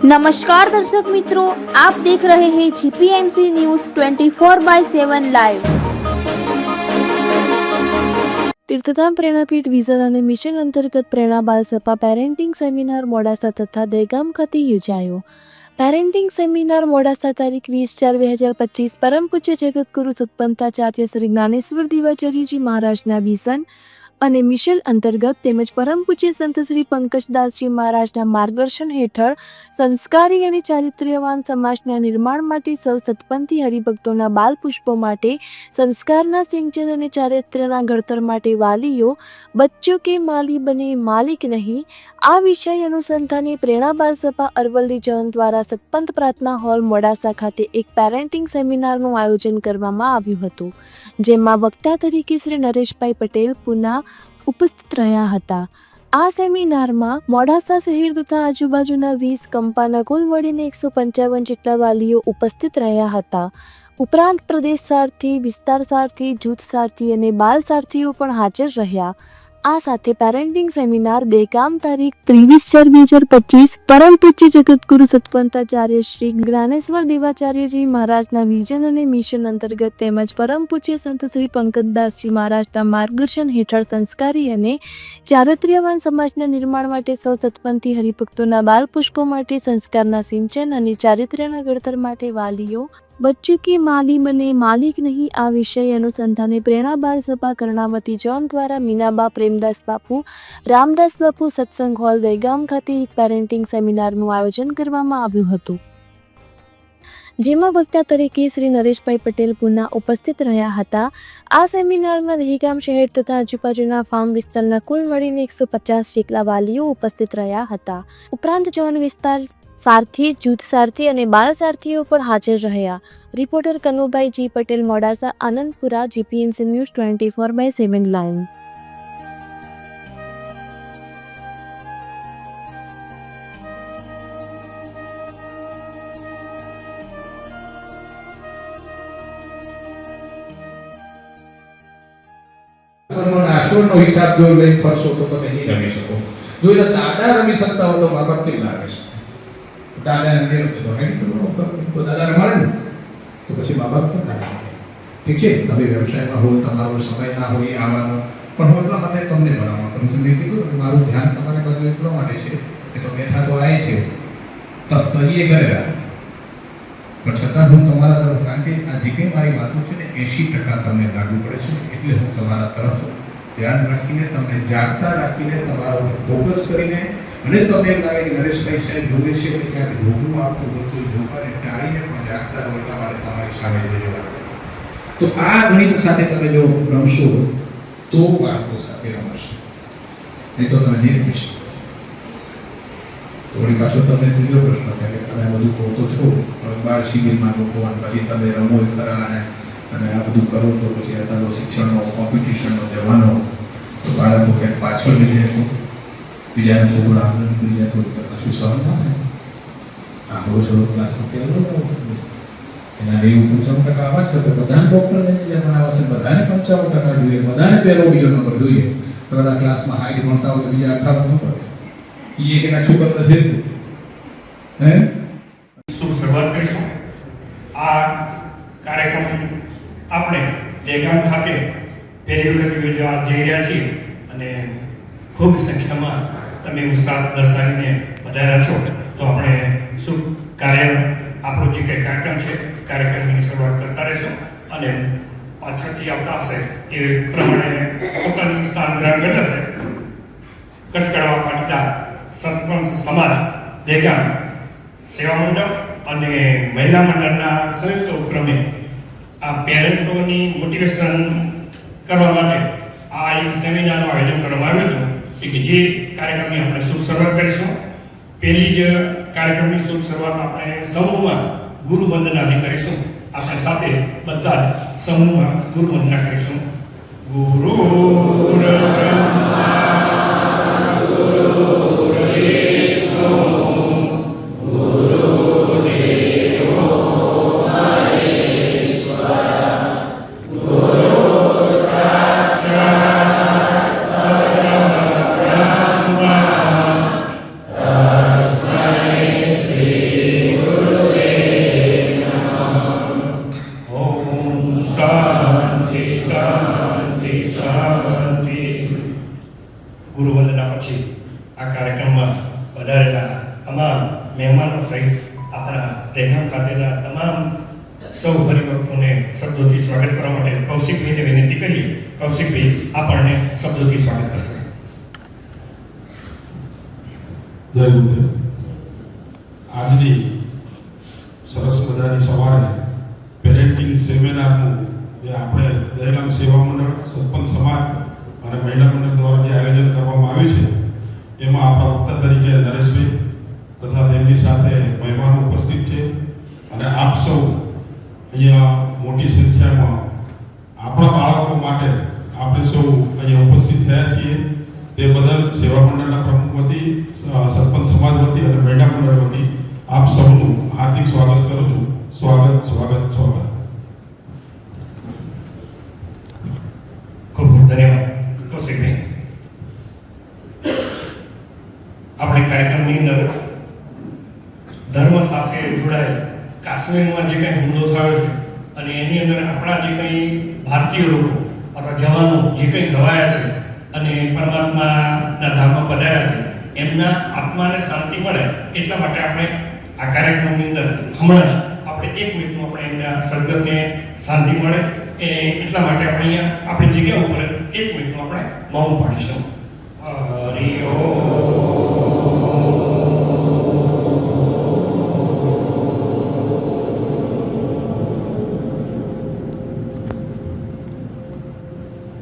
નમસ્કાર દર્શક મિત્રો આપ દેખ રહે હે જીપીએમસી ન્યૂઝ 24 બાય 7 લાઈવ તીર્થધામ પ્રેરણાપીઠ વિઝન અને મિશન અંતર્ગત પ્રેરણા બાલસભા પેરેન્ટિંગ સેમિનાર મોડાસા તથા દહેગામ ખાતે યોજાયો પેરેન્ટિંગ સેમિનાર મોડાસા તારીખ વીસ ચાર બે હજાર પચીસ પરમ પૂજ્ય જગતગુરુ સત્પંથાચાર્ય શ્રી જ્ઞાનેશ્વર દિવાચાર્યજી મહારાજના વિઝન અને મિશન અંતર્ગત તેમજ પરમ પૂજ્ય સંત શ્રી પંકજદાસજી મહારાજના માર્ગદર્શન હેઠળ સંસ્કારી અને ચારિત્ર્યવાન સમાજના નિર્માણ માટે સૌ સતપંથી હરિભક્તોના બાલ પુષ્પો માટે, સંસ્કારના સિંચન અને ચારિત્ર્યના ઘડતર માટે વાલીઓ, બચ્ચો કે માલી બને માલિક નહીં, આ વિષય અનુસંધાને પ્રેરણા બાલ સભા અરવલ્લી જન દ્વારા સતપંત પ્રાર્થના હોલ મોડાસા ખાતે એક પેરેન્ટિંગ સેમિનારનું આયોજન કરવામાં આવ્યું હતું, જેમાં વક્તા તરીકે શ્રી નરેશભાઈ પટેલ, પુના ઉપસ્થિત રહ્યા હતા. આ સેમિનારમાં મોડાસા શહેર તથા આજુબાજુના વીસ કંપાના કુલ વળીને એકસો પંચાવન જેટલા વાલીઓ ઉપસ્થિત રહ્યા હતા. ઉપરાંત પ્રદેશ સારથી, વિસ્તાર સારથી, જૂથ સારથી અને બાલ સારથીઓ પણ હાજર રહ્યા. આ સાથે પેરેન્ટિંગ સેમિનાર દેકામ તારીખ ત્રેવીસ ચાર બે હજાર પચીસ. પરમ પૂજ્ય જગતગુરુ સત્પંતાચાર્ય શ્રી જ્ઞાનેશ્વર દેવાચાર્યજી મહારાજના વિઝન અને મિશન અંતર્ગત તેમજ પરમ પૂજ્ય સંત શ્રી પંકજદાસજી મહારાજના માર્ગદર્શન હેઠળ સંસ્કારી અને ચારિત્ર્યવાન સમાજના નિર્માણ માટે સૌ સતપંથી હરિભક્તોના બાળ પુષ્પો માટે, સંસ્કારના સિંચન અને ચારિત્ર્યના ઘડતર માટે વાલીઓ બચ્ચો કે માલી બને માલિક નહીં, આ વિષય અનુસંધાને પ્રેરણા બાલ સભા કર્ણાવતી જોન દ્વારા મીનાબા પ્રેમદાસ બાપુ, રામદાસ બાપુ સત્સંગ હોલ દહેગામ ખાતે એક પેરેન્ટિંગ સેમિનારનું આયોજન કરવામાં આવ્યું હતું. જેમાં વક્તા તરીકે શ્રી નરેશભાઈ પટેલ પુના ઉપસ્થિત રહ્યા હતા. આ સેમિનારમાં દહેગામ શહેર તથા આજુબાજુના ફાર્મ વિસ્તારના કુલ મળીને એકસો પચાસ જેટલા વાલીઓ ઉપસ્થિત રહ્યા હતા. ઉપરાંત જોન વિસ્તાર સારથી, જૂથ સારથી અને બાળ સારથીઓ પણ હાજર રહ્યા. Reporter Kanubhai G Patel, Modasa, Anandpura, GPMC news twenty four by seven line કર્મનો હિસાબ જો લઈ ફરશો તો તમે નહીં રમી શકો. જો દાદા રમી શકતા હો તો મા બાપ કેમ રમી શકે? દાદાને નહીં રમશે તો હેડી તો દાદા મળે ને. તો પછી મા બાપ ઠીક છે, તમે વ્યવસાયમાં હો, તમારો સમય ના હોય, આવવાનો. પણ હું એટલા માટે તમને ભણાવો. તમે તમને કીધું કે મારું ધ્યાન તમારે બધું એટલા માટે છે કે તો બેઠા તો આય છે. તપ કરીએ કરેલા પણ છતાં હું તમારા તરફ, કારણ કે આ જે કંઈ મારી વાતો છે ને, એંશી ટકા તમને લાગુ પડે છે એટલે હું તમારા તરફ ધ્યાન રાખીને, તમને જાગતા રાખીને, તમારા ફોકસ કરીને અને તમને એમ લાગે કે નરેશભાઈ સાહેબ જોવે છે કે ક્યાંક જોગનું આપતું હોય જોવાને ટાળીને પણ જાગતા રહો એટલા માટે તમારી સામે જઈ તો આ ગણિત સાથે તમે જો રમશો, તો બાળકો સાથે રમશો. નહીં તો તમે નહીં રમી શકો થોડી પાછો તમને ત્રીજો પ્રશ્ન થાય કે તમે બધું કહો તો છો, પણ બાળ શિબિરમાં લોકો અને પછી તમે રમો ખરા અને અને આ બધું કરો તો પછી અત્યારે શિક્ષણનો કોમ્પિટિશનનો જવાનો તો બાળકો ક્યાંક પાછળ લઈ જાય. બીજાને થોડું આગળ બીજા તો કશું સહન ના થાય આપણો થોડો ક્લાસ કેવો એના નેવું પંચાવન ટકા આવા જ કરતો બધા ડૉક્ટરને જે ભણાવવા છે બધાને પંચાવન ટકા જોઈએ બધાને પહેલો બીજો નંબર જોઈએ તો બધા ક્લાસમાં હાઈટ ભણતા હોય તો બીજા અઠાવન શું કરે એ એક એના છોકરા નથી હે શું શરૂઆત કરીશું આ કાર્યક્રમ આપણે દેગામ ખાતે પહેલી વખત યોજવા જઈ રહ્યા છીએ અને ખૂબ સંખ્યામાં તમે સાથ દર્શાવીને વધાર્યા છો, તો આપણે શુભ કાર્ય આપણો જે કંઈ કાર્યક્રમ છે? કાર્યક્રમની શરૂઆત કરતા રહેશું અને પાછળથી આવતા હશે એ પ્રમાણે પોતાનું સ્થાન ગ્રહણ કરી હશે. કચકડવા પાટીદાર સરપંચ સમાજ દેગામ સેવા મંડળ અને મહિલા મંડળના સંયુક્ત ઉપક્રમે આ પેરેન્ટોની મોટિવેશન કરવા માટે આ એક સેમિનારનું આયોજન કરવામાં આવ્યું હતું. કે જે કાર્યક્રમની આપણે શુભ શરૂઆત કરીશું. પહેલી જ કાર્યક્રમની શુભ શરૂઆત આપણે સમૂહમાં ગુરુ વંદનાથી કરીશું. આપણે સાથે બધા જ સમૂહમાં ગુરુ વંદના કરીશું. ગુરુ શ્રી ગુરુવંદના પછી આ કાર્યક્રમમાં વધારેલા તમામ મહેમાનો સહિત આપણા દહેગામ ખાતેના તમામ સૌ હરિભક્તોને શબ્દોથી સ્વાગત કરવા માટે કૌશિકભાઈને વિનંતી કરીએ. કૌશિકભાઈ, આપણને શબ્દોથી સ્વાગત કરશે. જય બુદ્ધ આજની સરસ મજાની સવારે પેરેન્ટિંગ સેમિનારનું જે આપણે દહેગામ સેવા મંડળ, સરપંચ સમાજ અને મહિલા મંડળ દ્વારા જે આયોજન કરવામાં આવ્યું છે, એમાં આપણા વક્તા તરીકે નરેશભાઈ તથા તેમની સાથે મહેમાનો ઉપસ્થિત છે. અને આપ સૌ અહીંયા મોટી સંખ્યામાં આપણા બાળકો માટે આપણે સૌ અહીંયા ઉપસ્થિત થયા છીએ. તે બદલ સેવા મંડળના પ્રમુખ વતી સરપંચ સમાજ વતી અને મહિલા મંડળ વતી આપ સૌનું હાર્દિક સ્વાગત કરું છું સ્વાગત સ્વાગત સ્વાગત ખૂબ ખૂબ ધન્યવાદ કૌશિકભાઈ અંદર ધર્મ સાથે જોડાયેલ કાશ્મીરમાં જે કંઈ હુમલો થયો છે અને એની અંદર આપણા જે કંઈ ભારતીય લોકો અથવા જવાનો જે કંઈ ગવાયા છે અને પરમાત્માના ધામમાં પધાર્યા છે, એમના આત્માને શાંતિ મળે એટલા માટે આપણે આ કાર્યક્રમની અંદર હમણાં જ આપણે એક મિનિટનું આપણે એમના સદગતને શાંતિ મળે એ એટલા માટે આપણે અહીંયા આપણી જગ્યા ઉપર એક મિનિટનું આપણે મૌન પાડીશું